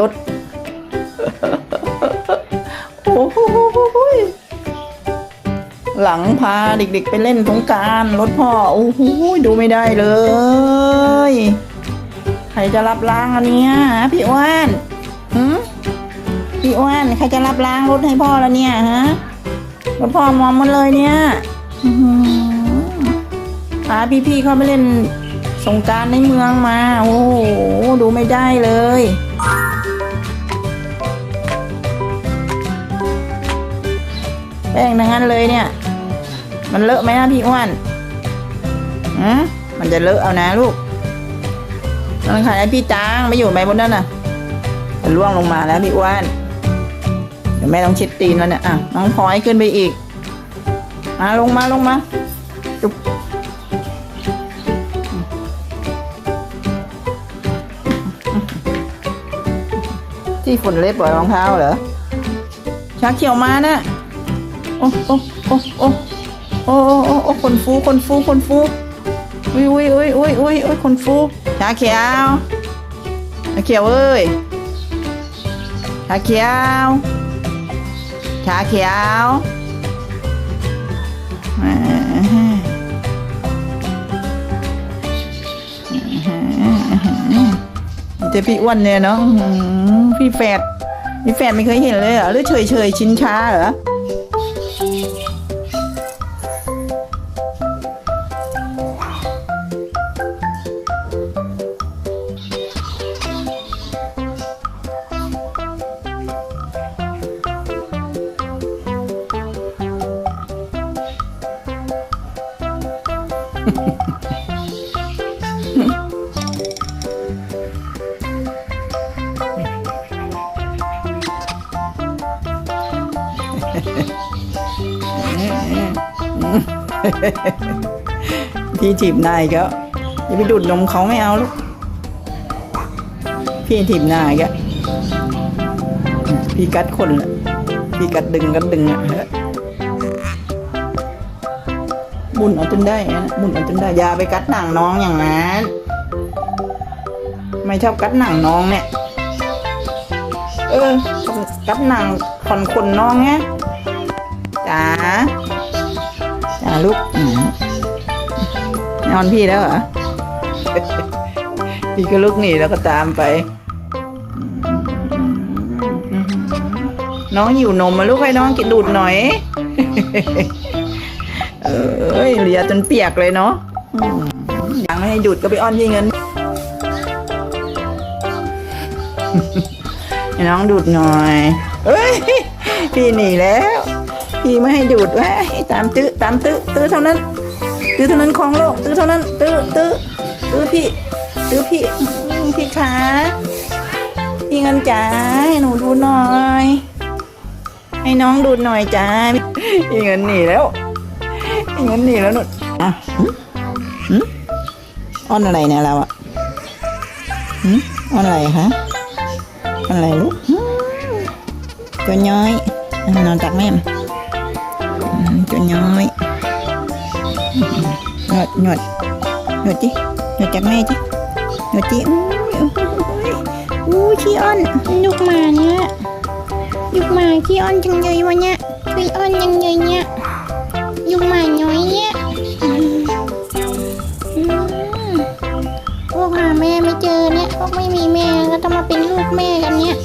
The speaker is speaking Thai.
รถ โอ้โหหลังพาเด็กๆไปเล่นสงการรถพ่อ โอ้โหดูไม่ได้เลย ใครจะรับล้างอันเนี้ยฮะพี่อ้วนหืมพี่อ้วนใครจะรับล้างรถให้พ่อแล้วเนี่ยฮะรถพ่อมอมหมดเลยเนี่ยอื้อหือพาพี่ๆเขาไปเล่นสงการในเมืองมา โอ้โหดูไม่ได้เลย แป้งทั้งนั้นเลยเนี่ย มันเลอะไหมนะพี่อ้วนอืมมันจะเลอะเอานะลูกต้องขายให้พี่จางไม่อยู่ไหมบนนั้นน่ะ มันล่วงลงมาแล้วพี่อ้วนเดี๋ยวแม่ต้องเช็ดตีนแล้วเนี่ยอะน้องพลอยขึ้นไปอีกมาลงมาลงมาจุ๊บที่ฝุ่นเล็บปล่อยรองเท้าเหรอชาเขียวมานะโอ้โอ้โอ้โอ้โอ้โอ้โอ้คนฟูคนฟูคนฟูอุ้ยอุ้ยอุ้ยอุ้ยอุ้ยอุ้ยคนฟูชาเขียวชาเขียวเอ้ยชาเขียวชาเขียวอ่าเจพี่อ้วนเนี่ยเนาะอื้อหือพี่แฝดพี่แฝดไม่เคยเห็นเลยเหรอหรือเฉยเฉยชินช้าเหรอ Ha ha ha. พี่ถีบนายก็อย่าไปดูดนมเขาไม่เอาลูก พี่ถีบนายก็พี่กัดคนละพี่กัดดึงกัดดึงอะบุญเอาจนได้นะบุญเอาจนได้อย่าไปกัดหนังน้องอย่างนั้นไม่ชอบกัดหนังน้องเนี่ย เออ กัดหนังขอนขนน้องไงจ๋าาลูกนอนพี่แล้วเหรอ พี่ก็ลุกหนีแล้วก็ตามไป น้องหิวนมมาลูกให้น้องกินดูดหน่อย เอ้ยเลียจนเปียกเลยเนาะอยากไม่ให้ดูดก็ไปอ้อนพี่เงินให้น้องดูดหน่อย เอ้ย พี่หนีแล้ว พี่ไม่ให้ดูดไว้ ตามตื้อตามตื้อตื้อเท่านั้น ตื้อเท่านั้นของโลก ตื้อเท่านั้น ตื้อตื้อตื้อพี่ ตื้อพี่พี่ขาพี่เงินจ๋าให้หนูดูหน่อย ให้น้องดูหน่อยจ้าพี่เงินหนีแล้วพี่เงินหนีแล้วหนุอะอ้อนอะไรเนี่ยเราอะอ้อนอะไรคะอ้อนอะไรลูกตัวน้อยนอนตักแม่ ตัวน้อยหนดหนดหนดจิหนดจากแม่จิหนดจิอู้ขี้อ้อนลูกมาเนี่ยลูกมาชีอ้อนจังเลยวะเนี่ยชีอ้อนจังเลยเนี่ยลูกมาน้อยเนี่ยพวกหาแม่ไม่เจอเนี่ยพวกไม่มีแม่ก็ต้องมาเป็นลูกแม่กันเนี่ย